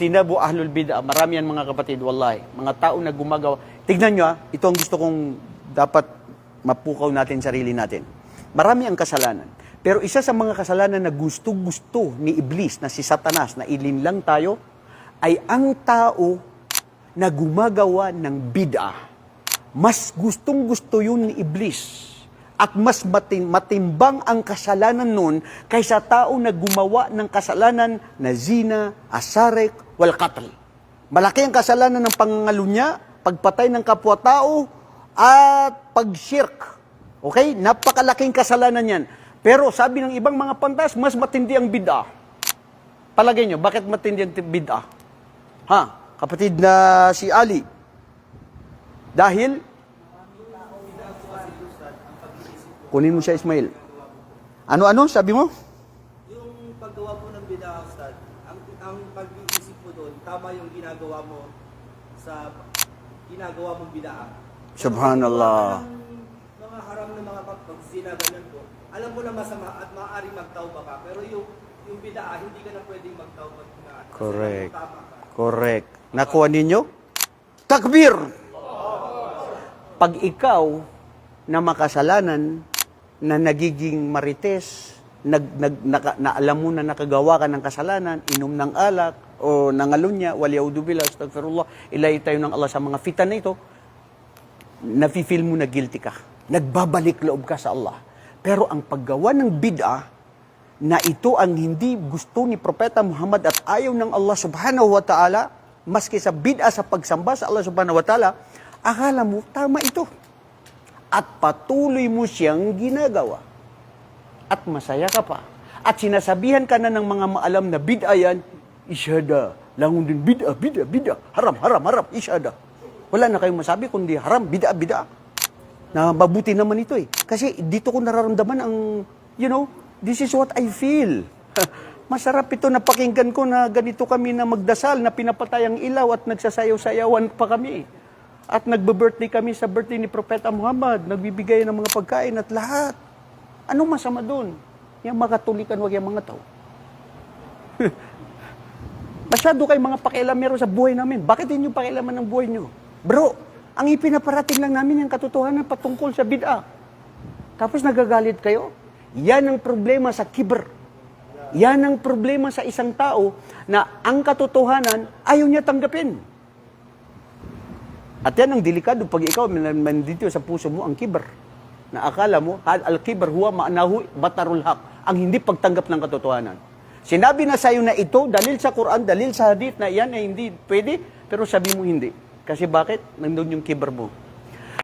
Ijtinabu ahlul bid'ah. Marami yan mga kapatid, wallahi. Mga tao na gumagawa. Tignan nyo ah, ito ang gusto kong dapat mapukaw natin sarili natin. Marami ang kasalanan. Pero isa sa mga kasalanan na gusto-gusto ni Iblis, na si Satanas, na ilinlang tayo, ay ang tao na gumagawa ng bid'ah. Mas gustong-gusto yun ni Iblis. At mas matin- matimbang ang kasalanan nun kaysa tao na gumawa ng kasalanan na zina, asarek, wal qatl. Malaki ang kasalanan ng pangangalunya, pagpatay ng kapwa-tao, at pagshirk. Okay? Napakalaking kasalanan yan. Pero sabi ng ibang mga pantas, mas matindi ang bid'ah. Palagay nyo, bakit matindi ang bid'ah? Ha? Kapatid na si Ali. Dahil, kunin mo siya Ismail. Ano-ano, sabi mo? Bida, Ustad, ang, ang pag-iisip po doon, tama yung ginagawa mo sa ginagawa mong bida. Subhanallah. mga haram na mga pag pagsina, ganyan po. Alam mo na masama at maaaring magtawba ka, pero yung yung bida, hindi ka na pwedeng magtawba na. Correct. Correct. Nakuha ninyo? Takbir! Pag ikaw na makasalanan, na nagiging marites, nag, nag, naka, na alam mo na nakagawa ka ng kasalanan, inom ng alak, o nangalunya, waliyaudubillah, astagfirullah, ilay tayo ng Allah sa mga fitan na ito, nafe-feel mo na guilty ka. Nagbabalik loob ka sa Allah. Pero ang paggawa ng bid'ah, na ito ang hindi gusto ni Propeta Muhammad at ayaw ng Allah subhanahu wa ta'ala, maski sa bid'ah sa pagsamba sa Allah subhanahu wa ta'ala, akala mo, tama ito. At patuloy mo siyang ginagawa. At masaya ka pa. At sinasabihan ka na ng mga maalam na bid'ah yan, isyada. Langon din bid'ah, bid'ah, bid'ah. Haram, haram, haram, isyada. Wala na kayong masabi kundi haram, bid'ah, bid'ah. Na mabuti naman ito eh. Kasi dito ko nararamdaman ang, you know, this is what I feel. Masarap ito na pakinggan ko na ganito kami na magdasal, na pinapatay ang ilaw at nagsasayaw-sayawan pa kami. At nagbe-birthday kami sa birthday ni Propeta Muhammad, nagbibigay ng mga pagkain at lahat. Anong masama doon? Yung makatulikan, wag yung mga tao. Masyado kayo mga pakialamero sa buhay namin. Bakit hindi nyo pakialaman ng buhay nyo? Bro, ang ipinaparating lang namin yung katotohanan patungkol sa bid'a. Tapos nagagalit kayo? Yan ang problema sa kiber. Yan ang problema sa isang tao na ang katotohanan ayaw niya tanggapin. At yan ang delikado pag ikaw man- mandito sa puso mo ang kiber. Na akala mo, had al-kiber huwa ma'nahu batarul haq. Ang hindi pagtanggap ng katotohanan. Sinabi na sa'yo na ito, dalil sa Quran, dalil sa hadith na yan ay hindi pwede, pero sabi mo hindi. Kasi bakit? Nandun yung kiber mo.